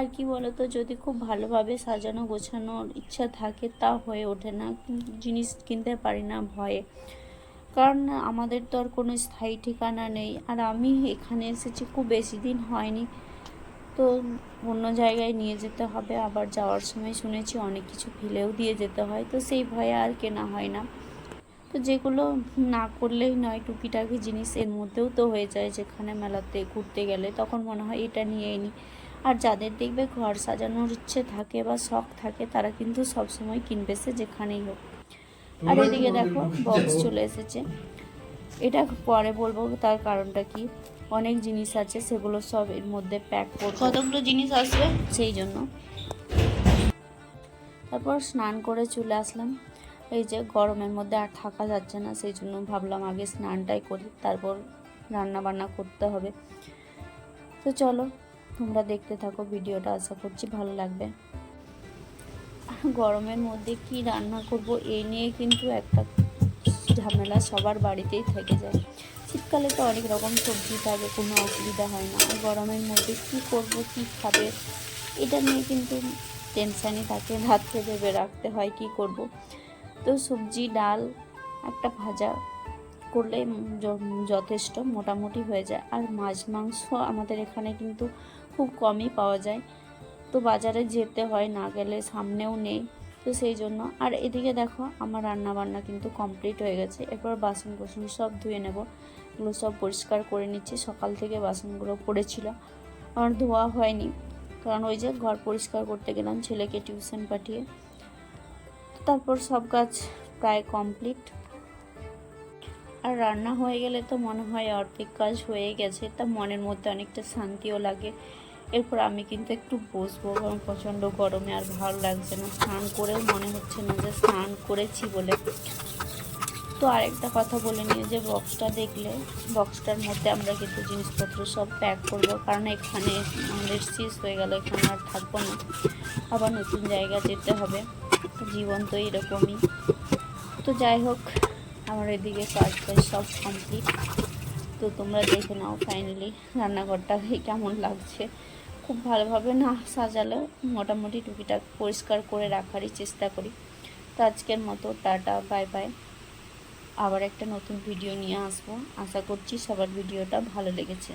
আর কি বলতো, যদি খুব ভালোভাবে সাজানো গোছানোর ইচ্ছা থাকে তা হয়ে ওঠে না। জিনিস কিনতে পারি না ভয়ে। কারণ আমাদের তো আর কোনো স্থায়ী ঠিকানা নেই। আর আমি এখানে এসেছি খুব বেশি দিন হয়নি। তো অন্য জায়গায় নিয়ে যেতে হবে। আবার যাওয়ার সময় শুনেছি অনেক কিছু ফেলেও দিয়ে যেতে হয়। তো সেই ভয়ে আর কেনা হয় না। তো যেগুলো না করলেই নয়, টুকিটাকি জিনিস এর মধ্যেও তো হয়ে যায়। যেখানে মেলাতে, ঘুরতে গেলে তখন মনে হয় এটা নিয়েই নিই আর যাদের দেখবে ঘর সাজানোর ইচ্ছে থাকে বা শখ থাকে তারা কিন্তু সবসময় কিনবে সে যেখানেই হোক। আর এদিকে দেখো বক্স চলে এসেছে। এটা পরে বলব তার কারণটা কি অনেক জিনিস আছে সেগুলো সব এর মধ্যে প্যাক করব। কতগুলো জিনিস আসবে? সেই জন্য। তারপর স্নান করে চলে আসলাম। এই যে গরমের মধ্যে আর থাকা যাচ্ছে না সেই জন্য ভাবলাম আগে স্নানটাই করি তারপর রান্না বান্না করতে হবে। তো চলো তোমরা দেখতে থাকো ভিডিওটা, আশা করছি ভালো লাগবে। গরমের মধ্যে কি রান্না করব এই নিয়ে কিন্তু একটা ঝামেলা সবার বাড়িতেই থেকে যায়। শীতকালে তো অনেক রকম সবজি থাকে, কোনো অসুবিধা হয় না। গরমের মধ্যে কি করব, কি খাবে, এটা নিয়ে কিন্তু টেনশানই থাকে। রাত্রে ভেবে রাখতে হয় কি করব। তো সবজি, ডাল, একটা ভাজা করলে যথেষ্ট মোটামুটি হয়ে যায়। আর মাছ, মাংস আমাদের এখানে কিন্তু খুব কমই পাওয়া যায়। তো বাজারে যেতে হয়, না গেলে সামনেও নেই। তো সেই জন্য, আর এদিকে দেখো, আমার রান্না বান্না কিন্তু কমপ্লিট হয়ে গেছে। এরপর বাসন কোসন সব ধুয়ে নেব। এগুলো সব পরিষ্কার করে নিচ্ছি। সকাল থেকে বাসনগুলো পড়েছিল। আমার ধোয়া হয়নি। কারণ ওই যে ঘর পরিষ্কার করতে গেলাম ছেলেকে টিউশন পাঠিয়ে। তারপর সব কাজ প্রায় কমপ্লিট আর রান্না হয়ে গেলে তো মনে হয় অর্ধেক কাজ হয়ে গেছে। তা মনের মধ্যে অনেকটা শান্তিও লাগে। এরপর আমি কিন্তু একটু বসবো কারণ প্রচণ্ড গরমে আর ভালো লাগছে না। স্নান করেও মনে হচ্ছে না যে স্নান করেছি বলে। তো আরেকটা কথা বলে নিয়ে যে বক্সটা দেখলে বক্সটার মধ্যে আমরা কিন্তু জিনিসপত্র সব প্যাক করব। কারণ এখানে আমাদের শেষ হয়ে গেল, এখানে আর থাকব না। আবার নতুন জায়গা যেতে হবে। জীবন তো এরকমই। তো যাই হোক, আমার এদিকে কাজ সব কমপ্লিট তো তোমরা দেখে নাও ফাইনালি রান্নাঘরটা কেমন লাগছে। খুব ভালোভাবে না সাজালেও মোটামুটি টুকিটাক পরিষ্কার করে রাখারই চেষ্টা করি। তো আজকের মতো টাটা বাই বাই আবার একটা নতুন ভিডিও নিয়ে আসব। আশা করছি সবার ভিডিওটা ভালো লেগেছে।